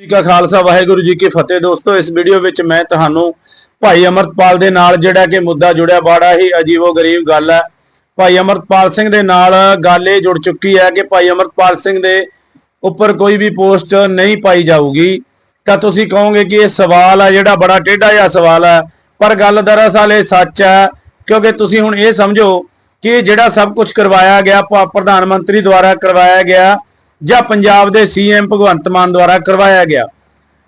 ਜੀ ਕਾ ਖਾਲਸਾ ਵਾਹਿਗੁਰੂ ਜੀ ਕੀ ਫਤਿਹ ਦੋਸਤੋ, ਇਸ ਵੀਡੀਓ ਵਿੱਚ ਮੈਂ ਤੁਹਾਨੂੰ ਭਾਈ ਅਮਰਤਪਾਲ ਦੇ ਨਾਲ ਜਿਹੜਾ ਕਿ ਮੁੱਦਾ ਜੁੜਿਆ, ਬਾੜਾ ਹੀ ਅਜੀਬੋ ਗਰੀਬ ਗੱਲ ਹੈ। ਭਾਈ ਅਮਰਤਪਾਲ ਸਿੰਘ ਦੇ ਨਾਲ ਗੱਲ ਇਹ ਜੁੜ ਚੁੱਕੀ ਹੈ ਕਿ ਭਾਈ ਅਮਰਤਪਾਲ ਸਿੰਘ ਦੇ ਉੱਪਰ ਕੋਈ ਵੀ ਪੋਸਟ ਨਹੀਂ ਪਾਈ ਜਾਊਗੀ। ਤਾਂ ਤੁਸੀਂ ਕਹੋਗੇ ਕਿ ਇਹ ਸਵਾਲ ਹੈ ਜਿਹੜਾ ਬੜਾ ਟੇਢਾ ਜਿਹਾ ਸਵਾਲ ਹੈ। ਪਰ ਗੱਲ ਦਰਅਸਲ ਇਹ ਸੱਚ ਹੈ, ਕਿਉਂਕਿ ਤੁਸੀਂ ਹੁਣ ਇਹ ਸਮਝੋ ਕਿ ਜਿਹੜਾ ਸਭ ਕੁਝ ਕਰਵਾਇਆ ਗਿਆ ਪ੍ਰਧਾਨ ਮੰਤਰੀ ਦੁਆਰਾ ਕਰਵਾਇਆ ਗਿਆ ਜਾਂ ਪੰਜਾਬ ਦੇ ਸੀਐਮ ਭਗਵੰਤ ਮਾਨ ਦੁਆਰਾ ਕਰਵਾਇਆ ਗਿਆ।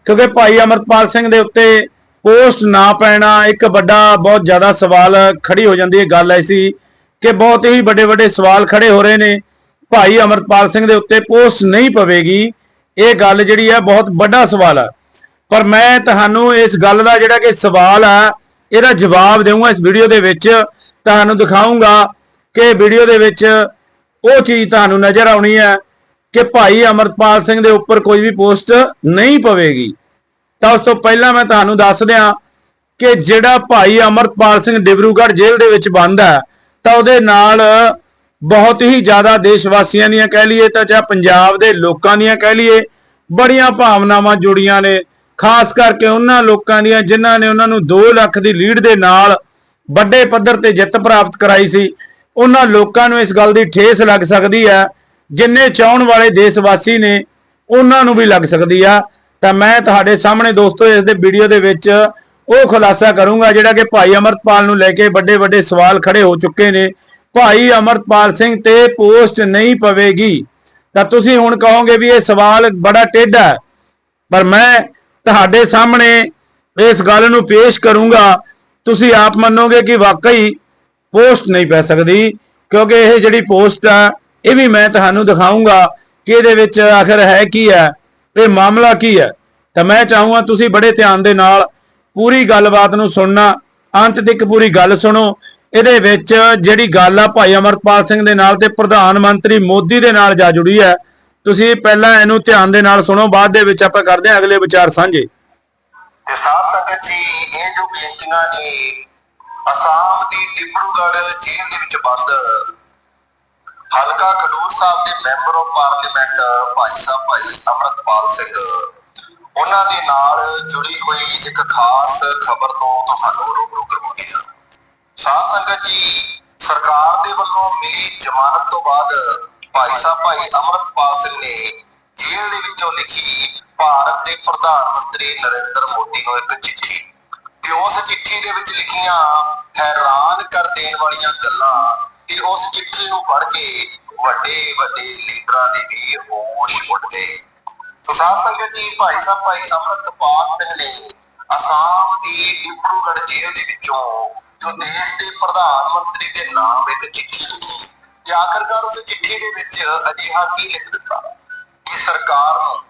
ਕਿਉਂਕਿ ਭਾਈ ਅਮਰਪਾਲ ਸਿੰਘ ਦੇ ਉੱਤੇ ਪੋਸਟ ਨਾ ਪੈਣਾ ਇੱਕ ਵੱਡਾ, ਬਹੁਤ ਜ਼ਿਆਦਾ ਸਵਾਲ ਖੜੀ ਹੋ ਜਾਂਦੀ ਹੈ। ਗੱਲ ਐਸੀ ਕਿ ਬਹੁਤ ਹੀ ਵੱਡੇ ਵੱਡੇ ਸਵਾਲ ਖੜੇ ਹੋ ਰਹੇ ਨੇ। ਭਾਈ ਅਮਰਪਾਲ ਸਿੰਘ ਦੇ ਉੱਤੇ ਪੋਸਟ ਨਹੀਂ ਪਵੇਗੀ। ਇਹ ਗੱਲ ਜਿਹੜੀ ਹੈ ਬਹੁਤ ਵੱਡਾ ਸਵਾਲ ਹੈ। ਪਰ ਮੈਂ ਤੁਹਾਨੂੰ ਇਸ ਗੱਲ ਦਾ ਜਿਹੜਾ ਕਿ ਸਵਾਲ ਆ ਇਹਦਾ ਜਵਾਬ ਦੇਵਾਂਗਾ ਇਸ ਵੀਡੀਓ ਦੇ ਵਿੱਚ। ਤੁਹਾਨੂੰ ਦਿਖਾਉਂਗਾ ਕਿ ਵੀਡੀਓ ਦੇ ਵਿੱਚ ਉਹ ਚੀਜ਼ ਤੁਹਾਨੂੰ ਨਜ਼ਰ ਆਉਣੀ ਹੈ। ਕਿ ਭਾਈ ਅਮਰਪਾਲ ਸਿੰਘ ਦੇ ਉੱਪਰ ਕੋਈ ਵੀ ਪੋਸਟ ਨਹੀਂ ਪਵੇਗੀ। ਤਾਂ ਉਸ ਤੋਂ ਪਹਿਲਾਂ ਮੈਂ ਤੁਹਾਨੂੰ ਦੱਸ ਦਿਆਂ ਕਿ ਜਿਹੜਾ ਭਾਈ ਅਮਰਪਾਲ ਸਿੰਘ ਡਿਬਰੂਗੜ੍ਹ ਜੇਲ੍ਹ ਦੇ ਵਿੱਚ ਬੰਦ ਹੈ, ਤਾਂ ਉਹਦੇ ਨਾਲ ਬਹੁਤ ਹੀ ਜ਼ਿਆਦਾ ਦੇਸ਼ ਵਾਸੀਆਂ ਦੀਆਂ ਕਹਿ ਲਈਏ ਤਾਂ ਚਾਹੇ ਪੰਜਾਬ ਦੇ ਲੋਕਾਂ ਦੀਆਂ ਕਹਿ ਲਈਏ, ਬੜੀਆਂ ਭਾਵਨਾਵਾਂ ਜੁੜੀਆਂ ਨੇ। ਖਾਸ ਕਰਕੇ ਉਹਨਾਂ ਲੋਕਾਂ ਦੀਆਂ ਜਿਨ੍ਹਾਂ ਨੇ ਉਹਨਾਂ ਨੂੰ 2 ਲੱਖ ਦੀ ਲੀਡ ਦੇ ਨਾਲ ਵੱਡੇ ਪੱਧਰ ਤੇ ਜਿੱਤ ਪ੍ਰਾਪਤ ਕਰਾਈ ਸੀ, ਉਹਨਾਂ ਲੋਕਾਂ ਨੂੰ ਇਸ ਗੱਲ ਦੀ ਠੇਸ ਲੱਗ ਸਕਦੀ ਹੈ ਜਿੰਨੇ ਚਾਹਣ ਵਾਲੇ ਦੇਸ਼ ਵਾਸੀ ਨੇ, ਉਹਨਾਂ ਨੂੰ ਵੀ ਲੱਗ ਸਕਦੀ ਆ। ਤਾਂ ਮੈਂ ਤੁਹਾਡੇ ਸਾਹਮਣੇ ਦੋਸਤੋ, ਇਸ ਦੇ ਵੀਡੀਓ ਦੇ ਵਿੱਚ ਉਹ ਖੁਲਾਸਾ ਕਰੂੰਗਾ, ਜਿਹੜਾ ਕਿ ਭਾਈ ਅਮਰਤਪਾਲ ਨੂੰ ਲੈ ਕੇ ਵੱਡੇ ਵੱਡੇ ਸਵਾਲ ਖੜੇ ਹੋ ਚੁੱਕੇ ਨੇ। ਭਾਈ ਅਮਰਤਪਾਲ ਸਿੰਘ, ਤੇ ਪੋਸਟ ਨਹੀਂ ਪਵੇਗੀ। ਤਾਂ ਤੁਸੀਂ ਹੁਣ ਕਹੋਗੇ ਵੀ ਇਹ ਸਵਾਲ ਬੜਾ ਟੇਢਾ ਹੈ ਪਰ ਮੈਂ ਤੁਹਾਡੇ ਸਾਹਮਣੇ ਇਸ ਗੱਲ ਨੂੰ ਪੇਸ਼ ਕਰੂੰਗਾ। ਤੁਸੀਂ ਆਪ ਮੰਨੋਗੇ ਕਿ ਵਾਕਈ ਪੋਸਟ ਨਹੀਂ ਪੈ ਸਕਦੀ, ਕਿਉਂਕਿ ਇਹ ਜਿਹੜੀ ਪੋਸਟ ਆ ਇਹ ਵੀ ਮੈਂ ਤੁਹਾਨੂੰ ਦਿਖਾਉਂਗਾ ਕਿ ਇਹਦੇ ਵਿੱਚ ਆਖਰ ਹੈ ਕੀ ਹੈ ਇਹ ਮਾਮਲਾ ਕੀ ਹੈ। ਤਾਂ ਮੈਂ ਚਾਹੂੰਗਾ ਤੁਸੀਂ ਬੜੇ ਧਿਆਨ ਦੇ ਨਾਲ ਪੂਰੀ ਗੱਲਬਾਤ ਨੂੰ ਸੁਣਨਾ, ਅੰਤ ਤੱਕ ਪੂਰੀ ਗੱਲ ਸੁਣੋ। ਇਹਦੇ ਵਿੱਚ ਜਿਹੜੀ ਗੱਲ ਆ ਭਾਈ ਅਮਰਪਾਲ ਸਿੰਘ ਦੇ ਨਾਲ ਤੇ ਪ੍ਰਧਾਨ ਮੰਤਰੀ ਮੋਦੀ ਦੇ ਨਾਲ ਜਾ ਜੁੜੀ ਹੈ। ਤੁਸੀਂ ਪਹਿਲਾਂ ਇਹਨੂੰ ਧਿਆਨ ਦੇ ਨਾਲ ਸੁਣੋ, ਬਾਅਦ ਦੇ ਵਿੱਚ ਆਪਾਂ ਕਰਦੇ ਹਾਂ ਅਗਲੇ ਵਿਚਾਰ ਸਾਂਝੇ। ਤੇ ਸਾਧ ਸੰਗਤ ਜੀ, ਇਹ ਜੋ ਬੇਨਤੀਆਂ ਨੇ, ਅਸਾਮ ਦੀ ਡਿਬਰੂਗੜ੍ਹ ਜੇਲ੍ਹ ਦੇ ਵਿੱਚ ਬੰਦ ਹਲਕਾ ਖਡੂਰ ਸਾਹਿਬ ਦੇ member of parliament Bhai Sahib, ਭਾਈ ਅਮਰਤਪਾਲ ਸਿੰਘ, ਉਹਨਾਂ ਦੇ ਨਾਲ ਜੁੜੀ ਹੋਈ ਇੱਕ ਖਾਸ ਖਬਰ ਤੋਂ ਤੁਹਾਨੂੰ ਰੂਬਰੂ ਕਰਵਾਉਂਦੇ ਹਾਂ। ਸਾਧ ਸੰਗਤ ਜੀ, ਸਰਕਾਰ ਦੇ ਵੱਲੋਂ ਮਿਲੀ ਜ਼ਮਾਨਤ ਤੋਂ ਬਾਅਦ ਭਾਈ ਸਾਹਿਬ, ਭਾਈ ਅਮਰਤਪਾਲ ਸਿੰਘ ਨੇ ਜੇਲ੍ਹ ਦੇ ਵਿੱਚੋਂ ਲਿਖੀ ਭਾਰਤ ਦੇ ਪ੍ਰਧਾਨ ਮੰਤਰੀ ਨਰਿੰਦਰ ਮੋਦੀ ਨੂੰ ਇੱਕ ਚਿੱਠੀ। ਤੇ ਉਸ ਚਿੱਠੀ ਦੇ ਵਿੱਚ ਲਿਖੀਆਂ, ਹੈਰਾਨ ਕਰ ਦੇਣ ਵਾਲੀਆਂ ਗੱਲਾਂ ਤੇ ਉਸ ਚਿੱਠੀ ਨੂੰ ਪੜ੍ਹ ਕੇ ਵੱਡੇ ਵੱਡੇ ਲੀਡਰਾਂ ਦੇ ਵੀ ਹੋਸ਼ ਉੱਡ ਗਏ। ਸਾਧ ਸੰਗਤ ਜੀ, ਭਾਈ ਸਾਹਿਬ, ਭਾਈ ਅਮਰਤਪਾਲ ਸਿੰਘ ਨੇ ਅਸਾਮ ਦੀ ਡਿਬਰੂਗੜ੍ਹ ਜੇਲ੍ਹ ਦੇ ਵਿੱਚੋਂ ਜੋ ਦੇਸ਼ ਦੇ ਪ੍ਰਧਾਨ ਮੰਤਰੀ ਦੇ ਨਾਮ ਇੱਕ ਚਿੱਠੀ ਲਿਖੀ। ਤੇ ਆਖਰਕਾਰ ਉਸ ਚਿੱਠੀ ਦੇ ਵਿੱਚ ਅਜਿਹਾ ਕੀ ਲਿਖ ਦਿੱਤਾ? ਕਿ ਸਰਕਾਰ ਨੂੰ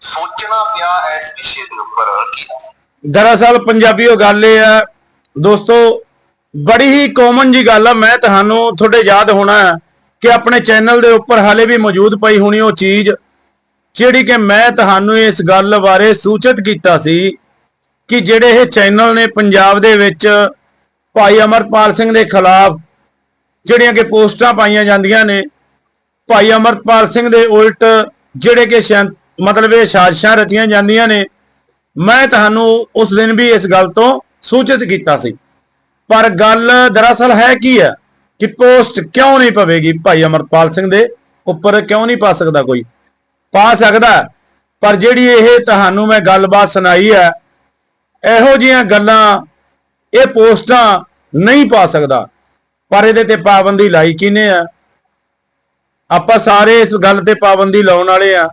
ਸੋਚਣਾ ਪਿਆ ਇਸ ਵਿਸ਼ੇ ਦੇ ਉੱਪਰ ਕੀ ਦਰਅਸਲ ਪੰਜਾਬੀਓ, ਗੱਲ ਇਹ ਹੈ, ਦੋਸਤੋ ਬੜੀ ਹੀ ਕਾਮਨ ਜੀ ਗੱਲ ਆ। ਮੈਂ ਤੁਹਾਨੂੰ ਤੁਹਾਡੇ ਯਾਦ ਹੋਣਾ ਹੈ ਕਿ ਆਪਣੇ ਚੈਨਲ ਦੇ ਉੱਪਰ ਹਾਲੇ ਵੀ ਮੌਜੂਦ ਪਈ ਹੋਣੀ ਉਹ ਚੀਜ਼, ਜਿਹੜੀ ਕਿ ਮੈਂ ਤੁਹਾਨੂੰ ਇਸ ਗੱਲ ਬਾਰੇ ਸੂਚਿਤ ਕੀਤਾ ਸੀ ਕਿ ਜਿਹੜੇ ਇਹ ਚੈਨਲ ਨੇ ਪੰਜਾਬ ਦੇ ਵਿੱਚ ਭਾਈ ਅਮਰਪਾਲ ਸਿੰਘ ਦੇ ਖਿਲਾਫ ਜਿਹੜੀਆਂ ਕਿ ਪੋਸਟਾਂ ਪਾਈਆਂ ਜਾਂਦੀਆਂ ਨੇ, ਭਾਈ ਅਮਰਪਾਲ ਸਿੰਘ ਦੇ ਉਲਟ ਜਿਹੜੇ ਕਿ ਸ਼ੈਂ- ਮਤਲਬ ਇਹ ਸਾਜ਼ਿਸ਼ਾਂ ਰਚੀਆਂ ਜਾਂਦੀਆਂ ਨੇ, ਮੈਂ ਤੁਹਾਨੂੰ ਉਸ ਦਿਨ ਵੀ ਇਸ ਗੱਲ ਤੋਂ ਸੂਚਿਤ ਕੀਤਾ ਸੀ। ਪਰ ਗੱਲ ਦਰਅਸਲ ਹੈ ਕੀ ਹੈ ਕਿ ਪੋਸਟ ਕਿਉਂ ਨਹੀਂ ਪਵੇਗੀ ਭਾਈ ਅਮਰਪਾਲ ਸਿੰਘ ਦੇ? ਉੱਪਰ ਕਿਉਂ ਨਹੀਂ ਪਾ ਸਕਦਾ ਕੋਈ? ਪਾ ਸਕਦਾ ਪਰ ਜਿਹੜੀ ਇਹ ਤੁਹਾਨੂੰ ਮੈਂ ਗੱਲਬਾਤ ਸੁਣਾਈ ਹੈ, ਇਹੋ ਜਿਹੀਆਂ ਗੱਲਾਂ ਇਹ ਪੋਸਟਾਂ ਨਹੀਂ ਪਾ ਸਕਦਾ। ਪਰ ਇਹਦੇ ਤੇ ਪਾਬੰਦੀ ਲਾਈ ਕਿਨੇ ਆ? ਆਪਾਂ ਸਾਰੇ ਇਸ ਗੱਲ ਤੇ ਪਾਬੰਦੀ ਲਾਉਣ ਵਾਲੇ ਆ,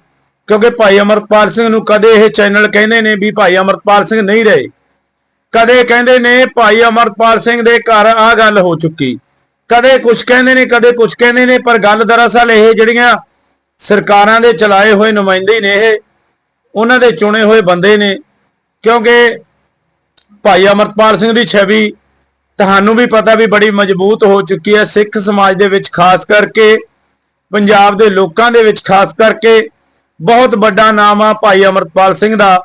ਕਿਉਂਕਿ ਭਾਈ ਅਮਰਪਾਲ ਸਿੰਘ ਨੂੰ ਕਦੇ ਇਹ ਚੈਨਲ ਕਹਿੰਦੇ ਨੇ ਵੀ ਭਾਈ ਅਮਰਪਾਲ ਸਿੰਘ ਨਹੀਂ ਰਹੇ। ਕਦੇ ਕਹਿੰਦੇ ਨੇ ਭਾਈ ਅਮਰਪਾਲ ਸਿੰਘ ਦੇ ਘਰ ਆ ਗੱਲ ਹੋ ਚੁੱਕੀ। ਕਦੇ ਕੁਝ ਕਹਿੰਦੇ ਨੇ, ਕਦੇ ਕੁਝ ਕਹਿੰਦੇ ਨੇ, ਪਰ ਗੱਲ ਦਰਅਸਲ ਇਹ ਜਿਹੜੀਆਂ ਸਰਕਾਰਾਂ ਦੇ ਚਲਾਏ ਹੋਏ ਨੁਮਾਇੰਦੇ ਨੇ ਇਹ, ਉਹਨਾਂ ਦੇ ਚੁਣੇ ਹੋਏ ਬੰਦੇ ਨੇ। ਕਿਉਂਕਿ ਭਾਈ ਅਮਰਪਾਲ ਸਿੰਘ ਦੀ ਛਵੀ ਤੁਹਾਨੂੰ ਵੀ ਪਤਾ ਵੀ ਬੜੀ ਮਜ਼ਬੂਤ ਹੋ ਚੁੱਕੀ ਹੈ ਸਿੱਖ ਸਮਾਜ ਦੇ ਵਿੱਚ, ਖਾਸ ਕਰਕੇ ਪੰਜਾਬ ਦੇ ਲੋਕਾਂ ਦੇ ਵਿੱਚ, ਖਾਸ ਕਰਕੇ ਬਹੁਤ ਵੱਡਾ ਨਾਮ ਆ ਭਾਈ ਅਮਰਪਾਲ ਸਿੰਘ ਦਾ।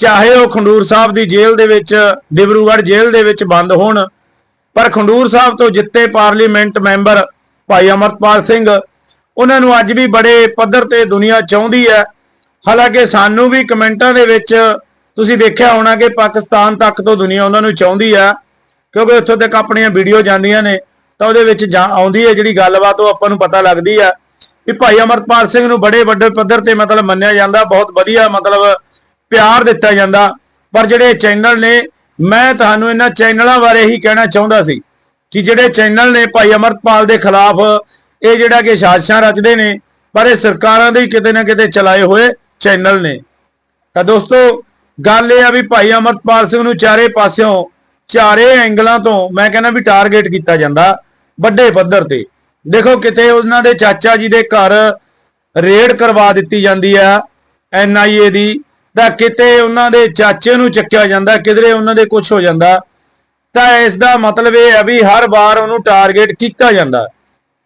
ਚਾਹੇ ਉਹ ਖੰਡੂਰ ਸਾਹਿਬ ਦੀ ਜੇਲ੍ਹ ਦੇ ਵਿੱਚ, ਡਿਬਰੂਗੜ੍ਹ ਜੇਲ੍ਹ ਦੇ ਵਿੱਚ ਬੰਦ ਹੋਣ, ਪਰ ਖੰਡੂਰ ਸਾਹਿਬ ਤੋਂ ਜਿੱਤੇ ਪਾਰਲੀਮੈਂਟ ਮੈਂਬਰ ਭਾਈ ਅਮਰਪਾਲ ਸਿੰਘ, ਉਹਨਾਂ ਨੂੰ ਅੱਜ ਵੀ ਬੜੇ ਪੱਧਰ ਤੇ ਦੁਨੀਆ ਚਾਹੁੰਦੀ ਹੈ। ਹਾਲਾਂਕਿ ਸਾਨੂੰ ਵੀ ਕਮੈਂਟਾਂ ਦੇ ਵਿੱਚ ਤੁਸੀਂ ਦੇਖਿਆ ਹੋਣਾ ਕਿ ਪਾਕਿਸਤਾਨ ਤੱਕ ਤੋਂ ਦੁਨੀਆ ਉਹਨਾਂ ਨੂੰ ਚਾਹੁੰਦੀ ਆ ਕਿਉਂਕਿ ਉੱਥੋਂ ਤੱਕ ਆਪਣੀਆਂ ਵੀਡੀਓ ਜਾਂਦੀਆਂ ਨੇ, ਤਾਂ ਉਹਦੇ ਵਿੱਚ ਜਾਂ ਆਉਂਦੀ ਹੈ ਜਿਹੜੀ ਗੱਲਬਾਤ, ਉਹ ਆਪਾਂ ਨੂੰ ਪਤਾ ਲੱਗਦੀ ਆ ਵੀ ਭਾਈ ਅਮਰਪਾਲ ਸਿੰਘ ਨੂੰ ਬੜੇ ਵੱਡੇ ਪੱਧਰ ਤੇ ਮਤਲਬ ਮੰਨਿਆ ਜਾਂਦਾ, ਬਹੁਤ ਵਧੀਆ ਮਤਲਬ ਪਿਆਰ ਦਿੱਤਾ ਜਾਂਦਾ। ਪਰ ਜਿਹੜੇ ਚੈਨਲ ਨੇ, ਮੈਂ ਤੁਹਾਨੂੰ ਇਹਨਾਂ ਚੈਨਲਾਂ ਬਾਰੇ ਹੀ ਕਹਿਣਾ ਚਾਹੁੰਦਾ ਸੀ ਕਿ ਜਿਹੜੇ ਚੈਨਲ ਨੇ ਭਾਈ ਅਮਰਪਾਲ ਦੇ ਖਿਲਾਫ, ਇਹ ਜਿਹੜਾ ਕਿ ਸਾਜ਼ਿਸ਼ਾਂ ਰਚਦੇ ਨੇ, ਪਰ ਇਹ ਸਰਕਾਰਾਂ ਦੇ ਹੀ ਕਿਤੇ ਨਾ ਕਿਤੇ ਚਲਾਏ ਹੋਏ ਚੈਨਲ ਨੇ। ਤਾਂ ਦੋਸਤੋ, ਗੱਲ ਇਹ ਆ ਵੀ ਭਾਈ ਅਮਰਪਾਲ ਸਿੰਘ ਨੂੰ ਚਾਰੇ ਪਾਸਿਓਂ ਚਾਰੇ ਐਂਗਲਾਂ ਤੋਂ ਮੈਂ ਕਹਿੰਦਾ ਵੀ ਟਾਰਗੇਟ ਕੀਤਾ ਜਾਂਦਾ ਵੱਡੇ ਪੱਧਰ ਤੇ। ਦੇਖੋ ਕਿਤੇ ਉਹਨਾਂ ਦੇ ਚਾਚਾ ਜੀ ਦੇ ਘਰ ਰੇਡ ਕਰਵਾ ਦਿੱਤੀ ਜਾਂਦੀ ਆ ਐਨਆਈਏ ਦੀ। ਤਾਂ ਕਿਤੇ ਉਹਨਾਂ ਦੇ ਚਾਚੇ ਨੂੰ ਚੱਕਿਆ ਜਾਂਦਾ, ਕਿਧਰੇ ਉਹਨਾਂ ਦੇ ਕੁਝ ਹੋ ਜਾਂਦਾ, ਤਾਂ ਇਸ ਦਾ ਮਤਲਬ ਇਹ ਹੈ ਵੀ ਹਰ ਵਾਰ ਉਹਨੂੰ ਟਾਰਗੇਟ ਕੀਤਾ ਜਾਂਦਾ।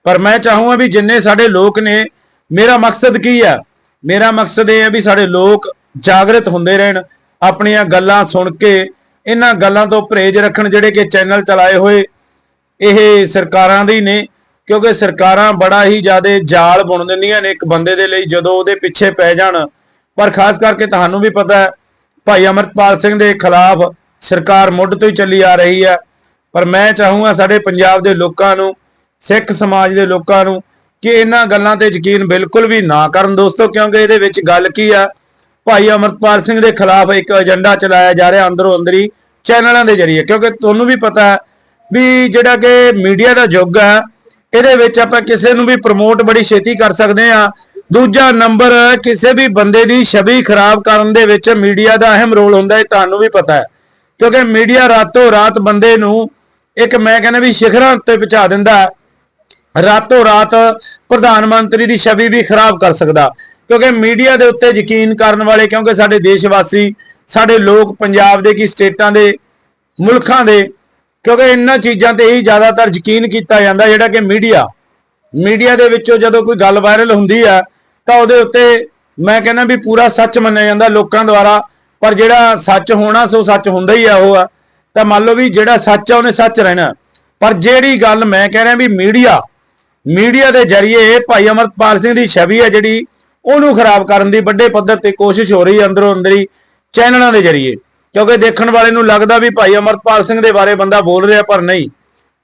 ਪਰ ਮੈਂ ਚਾਹੂੰਗਾ ਵੀ ਜਿੰਨੇ ਸਾਡੇ ਲੋਕ ਨੇ, ਮੇਰਾ ਮਕਸਦ ਕੀ ਆ ਮੇਰਾ ਮਕਸਦ ਇਹ ਹੈ ਵੀ ਸਾਡੇ ਲੋਕ ਜਾਗਰਤ ਹੁੰਦੇ ਰਹਿਣ, ਆਪਣੀਆਂ ਗੱਲਾਂ ਸੁਣ ਕੇ, ਇਹਨਾਂ ਗੱਲਾਂ ਤੋਂ ਪਰਹੇਜ਼ ਰੱਖਣ ਜਿਹੜੇ ਕਿ ਚੈਨਲ ਚਲਾਏ ਹੋਏ, ਇਹ ਸਰਕਾਰਾਂ ਦੇ ਨੇ, ਕਿਉਂਕਿ ਸਰਕਾਰਾਂ ਬੜਾ ਹੀ ਜ਼ਿਆਦਾ ਜਾਲ ਬੁਣ ਦਿੰਦੀਆਂ ਨੇ ਇੱਕ ਬੰਦੇ ਦੇ ਲਈ ਜਦੋਂ ਉਹਦੇ ਪਿੱਛੇ ਪੈ ਜਾਣ ਪਰ ਖਾਸ ਕਰਕੇ ਤੁਹਾਨੂੰ ਵੀ ਪਤਾ ਹੈ, ਭਾਈ ਅਮਰਪਾਲ ਸਿੰਘ ਦੇ ਖਿਲਾਫ ਸਰਕਾਰ ਮੁੱਢ ਤੋਂ ਹੀ ਚੱਲੀ ਆ ਰਹੀ ਹੈ। ਪਰ ਮੈਂ ਚਾਹੂੰਗਾ ਸਾਡੇ ਪੰਜਾਬ ਦੇ ਲੋਕਾਂ ਨੂੰ, ਸਿੱਖ ਸਮਾਜ ਦੇ ਲੋਕਾਂ ਨੂੰ ਕਿ ਇਹਨਾਂ ਗੱਲਾਂ ਤੇ ਯਕੀਨ ਬਿਲਕੁਲ ਵੀ ਨਾ ਕਰਨ। ਦੋਸਤੋ, ਕਿਉਂਕਿ ਇਹਦੇ ਵਿੱਚ ਗੱਲ ਕੀ ਆ, ਭਾਈ ਅਮਰਪਾਲ ਸਿੰਘ ਦੇ ਖਿਲਾਫ ਇੱਕ ਏਜੰਡਾ ਚਲਾਇਆ ਜਾ ਰਿਹਾ ਅੰਦਰੋਂ ਅੰਦਰੀ ਚੈਨਲਾਂ ਦੇ ਜ਼ਰੀਏ। ਕਿਉਂਕਿ ਤੁਹਾਨੂੰ ਵੀ ਪਤਾ ਹੈ ਵੀ ਜਿਹੜਾ ਕਿ ਮੀਡੀਆ ਦਾ ਯੁੱਗ ਹੈ, ਇਹਦੇ ਵਿੱਚ ਆਪਾਂ ਕਿਸੇ ਨੂੰ ਵੀ ਪ੍ਰਮੋਟ ਬੜੀ ਛੇਤੀ ਕਰ ਸਕਦੇ ਆ ਦੂਜਾ ਨੰਬਰ, ਕਿਸੇ ਵੀ ਬੰਦੇ ਦੀ ਛਵੀ ਖਰਾਬ ਕਰਨ ਦੇ ਵਿੱਚ ਮੀਡੀਆ ਦਾ ਅਹਿਮ ਰੋਲ ਹੁੰਦਾ ਹੈ, ਤੁਹਾਨੂੰ ਵੀ ਪਤਾ ਹੈ। ਕਿਉਂਕਿ ਮੀਡੀਆ ਰਾਤੋਂ ਰਾਤ ਬੰਦੇ ਨੂੰ ਇੱਕ ਮੈਂ ਕਹਿੰਦਾ ਵੀ ਸਿਖਰਾਂ ਉੱਤੇ ਪਹੁੰਚਾ ਦਿੰਦਾ ਹੈ। ਰਾਤੋਂ ਰਾਤ ਪ੍ਰਧਾਨ ਮੰਤਰੀ ਦੀ ਛਵੀ ਵੀ ਖਰਾਬ ਕਰ ਸਕਦਾ। ਕਿਉਂਕਿ ਮੀਡੀਆ ਦੇ ਉੱਤੇ ਯਕੀਨ ਕਰਨ ਵਾਲੇ, ਕਿਉਂਕਿ ਸਾਡੇ ਦੇਸ਼ ਵਾਸੀ, ਸਾਡੇ ਲੋਕ ਪੰਜਾਬ ਦੇ ਕੀ ਸਟੇਟਾਂ ਦੇ, ਮੁਲਕਾਂ ਦੇ, ਕਿਉਂਕਿ ਇਹਨਾਂ ਚੀਜ਼ਾਂ ਤੇ ਹੀ ਜ਼ਿਆਦਾਤਰ ਯਕੀਨ ਕੀਤਾ ਜਾਂਦਾ ਜਿਹੜਾ ਕਿ ਮੀਡੀਆ। ਮੀਡੀਆ ਦੇ ਵਿੱਚੋਂ ਜਦੋਂ ਕੋਈ ਗੱਲ ਵਾਇਰਲ ਹੁੰਦੀ ਆ ਤਾਂ ਉਹਦੇ ਉੱਤੇ ਮੈਂ ਕਹਿੰਦਾ ਵੀ ਪੂਰਾ ਸੱਚ ਮੰਨਿਆ ਜਾਂਦਾ ਲੋਕਾਂ ਦੁਆਰਾ, ਪਰ ਜਿਹੜਾ ਸੱਚ ਹੋਣਾ ਸੋ ਸੱਚ ਹੁੰਦਾ ਹੀ ਆ ਉਹ ਆ। ਤਾਂ ਮੰਨ ਲਓ ਵੀ ਜਿਹੜਾ ਸੱਚ ਆ, ਉਹਨੇ ਸੱਚ ਰਹਿਣਾ। ਪਰ ਜਿਹੜੀ ਗੱਲ ਮੈਂ ਕਹਿ ਰਿਹਾ ਵੀ ਮੀਡੀਆ ਮੀਡੀਆ ਦੇ ਜ਼ਰੀਏ ਭਾਈ ਅਮਰਪਾਲ ਸਿੰਘ ਦੀ ਛਵੀ ਹੈ ਜਿਹੜੀ, ਉਹਨੂੰ ਖਰਾਬ ਕਰਨ ਦੀ ਵੱਡੇ ਪੱਧਰ ਤੇ ਕੋਸ਼ਿਸ਼ ਹੋ ਰਹੀ ਹੈ ਅੰਦਰੋਂ ਅੰਦਰੀ ਚੈਨਲਾਂ ਦੇ ਜ਼ਰੀਏ। ਕਿਉਂਕਿ ਦੇਖਣ ਵਾਲੇ ਨੂੰ ਲੱਗਦਾ ਵੀ ਭਾਈ ਅਮਰਪਾਲ ਸਿੰਘ ਦੇ ਬਾਰੇ ਬੰਦਾ ਬੋਲ ਰਿਹਾ ਪਰ ਨਹੀਂ।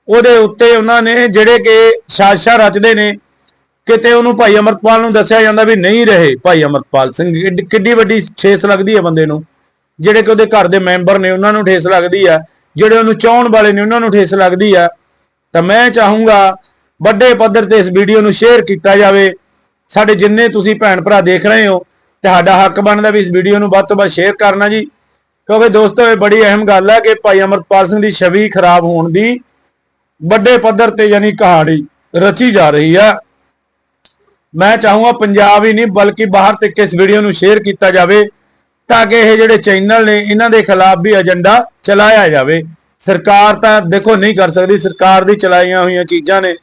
ਉਹਦੇ ਉੱਤੇ ਉਹਨਾਂ ਨੇ ਜਿਹੜੇ ਕਿ ਸਾਜ਼ਿਸ਼ਾਂ ਰਚਦੇ ਨੇ ਕਿਤੇ ਉਹਨੂੰ ਭਾਈ ਅਮਰਪਾਲ ਨੂੰ ਦੱਸਿਆ ਜਾਂਦਾ ਵੀ ਨਹੀਂ ਰਹੇ ਭਾਈ ਅਮਰਪਾਲ ਸਿੰਘ। ਕਿੱਡੀ ਵੱਡੀ ਠੇਸ ਲੱਗਦੀ ਹੈ ਬੰਦੇ ਨੂੰ। ਜਿਹੜੇ ਕਿ ਉਹਦੇ ਘਰ ਦੇ ਮੈਂਬਰ ਨੇ, ਉਹਨਾਂ ਨੂੰ ਠੇਸ ਲੱਗਦੀ ਆ। ਜਿਹੜੇ ਉਹਨੂੰ ਚਾਹਣ ਵਾਲੇ ਨੇ, ਉਹਨਾਂ ਨੂੰ ਠੇਸ ਲੱਗਦੀ ਆ। ਤਾਂ ਮੈਂ ਚਾਹੂੰਗਾ ਵੱਡੇ ਪੱਧਰ ਤੇ ਇਸ ਵੀਡੀਓ ਨੂੰ ਸ਼ੇਅਰ ਕੀਤਾ ਜਾਵੇ। ਸਾਡੇ ਜਿੰਨੇ ਤੁਸੀਂ ਭੈਣ ਭਰਾ ਦੇਖ ਰਹੇ ਹੋ, ਤੁਹਾਡਾ ਹੱਕ ਬਣਦਾ ਵੀ ਇਸ ਵੀਡੀਓ ਨੂੰ ਵੱਧ ਤੋਂ ਵੱਧ ਸ਼ੇਅਰ ਕਰਨਾ ਜੀ। ਕਿਉਂਕਿ ਦੋਸਤੋ, ਇਹ ਬੜੀ ਅਹਿਮ ਗੱਲ ਹੈ ਕਿ ਭਾਈ ਅਮਰਪਾਲ ਸਿੰਘ ਦੀ ਛਵੀ ਖਰਾਬ ਹੋਣ ਦੀ ਵੱਡੇ ਪੱਧਰ ਤੇ ਯਾਨੀ ਕਹਾਣੀ ਰਚੀ ਜਾ ਰਹੀ ਆ। ਮੈਂ ਚਾਹੂੰਗਾ ਪੰਜਾਬ ਹੀ ਨਹੀਂ, ਬਲਕਿ ਬਾਹਰ ਤੱਕ ਇਸ ਵੀਡੀਓ ਨੂੰ ਸ਼ੇਅਰ ਕੀਤਾ ਜਾਵੇ, ਤਾਂ ਕਿ ਇਹ ਜਿਹੜੇ ਚੈਨਲ ਨੇ, ਇਹਨਾਂ ਦੇ ਖਿਲਾਫ ਵੀ ਏਜੰਡਾ ਚਲਾਇਆ ਜਾਵੇ। ਸਰਕਾਰ ਤਾਂ ਦੇਖੋ, ਨਹੀਂ ਕਰ ਸਕਦੀ। ਸਰਕਾਰ ਦੀ ਚਲਾਈਆਂ ਹੋਈਆਂ ਚੀਜ਼ਾਂ ਨੇ,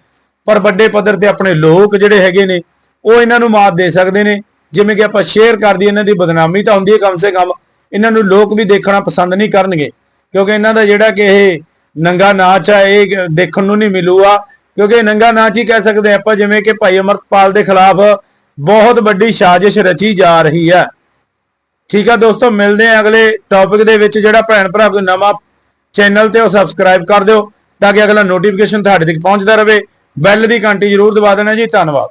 ਪਰ ਵੱਡੇ ਪੱਧਰ ਤੇ ਆਪਣੇ ਲੋਕ ਜਿਹੜੇ ਹੈਗੇ ਨੇ, ਉਹ ਇਹਨਾਂ ਨੂੰ ਮਾਤ ਦੇ ਸਕਦੇ ਨੇ। ਜਿਵੇਂ ਕਿ ਆਪਾਂ ਸ਼ੇਅਰ ਕਰਦੀ ਇਹਨਾਂ ਦੀ ਬਦਨਾਮੀ ਤਾਂ ਹੁੰਦੀ ਹੈ ਕਮ ਸੇ ਕਮ। ਇਹਨਾਂ ਨੂੰ ਲੋਕ ਵੀ ਦੇਖਣਾ ਪਸੰਦ ਨਹੀਂ ਕਰਨਗੇ, ਕਿਉਂਕਿ ਇਹਨਾਂ ਦਾ ਜਿਹੜਾ ਕਿ ਇਹ ਨੰਗਾ ਨਾਚ ਆ, ਇਹ ਦੇਖਣ ਨੂੰ ਨਹੀਂ ਮਿਲੂਗਾ। ਕਿਉਂਕਿ ਨੰਗਾ ਨਾਚ ਹੀ ਕਹਿ ਸਕਦੇ ਹਾਂ ਆਪਾਂ, ਜਿਵੇਂ ਕਿ ਭਾਈ ਅਮਰਪਾਲ ਦੇ ਖਿਲਾਫ ਬਹੁਤ ਵੱਡੀ ਸਾਜ਼ਿਸ਼ ਰਚੀ ਜਾ ਰਹੀ ਹੈ। ਠੀਕ ਆ ਦੋਸਤੋ, ਮਿਲਦੇ ਆ ਅਗਲੇ ਟੌਪਿਕ ਦੇ ਵਿੱਚ। ਜਿਹੜਾ ਭੈਣ ਭਰਾ ਕੋਈ ਨਵਾਂ ਚੈਨਲ ਤੇ ਉਹ ਸਬਸਕ੍ਰਾਈਬ ਕਰ ਦਿਓ, ਤਾਂ ਕਿ ਅਗਲਾ ਨੋਟੀਫਿਕੇਸ਼ਨ ਤੁਹਾਡੇ ਤੱਕ ਪਹੁੰਚਦਾ ਰਹੇ। ਬੈਲ ਦੀ ਘੰਟੀ ਜ਼ਰੂਰ ਦਬਾ ਦੇਣਾ ਜੀ। ਧੰਨਵਾਦ।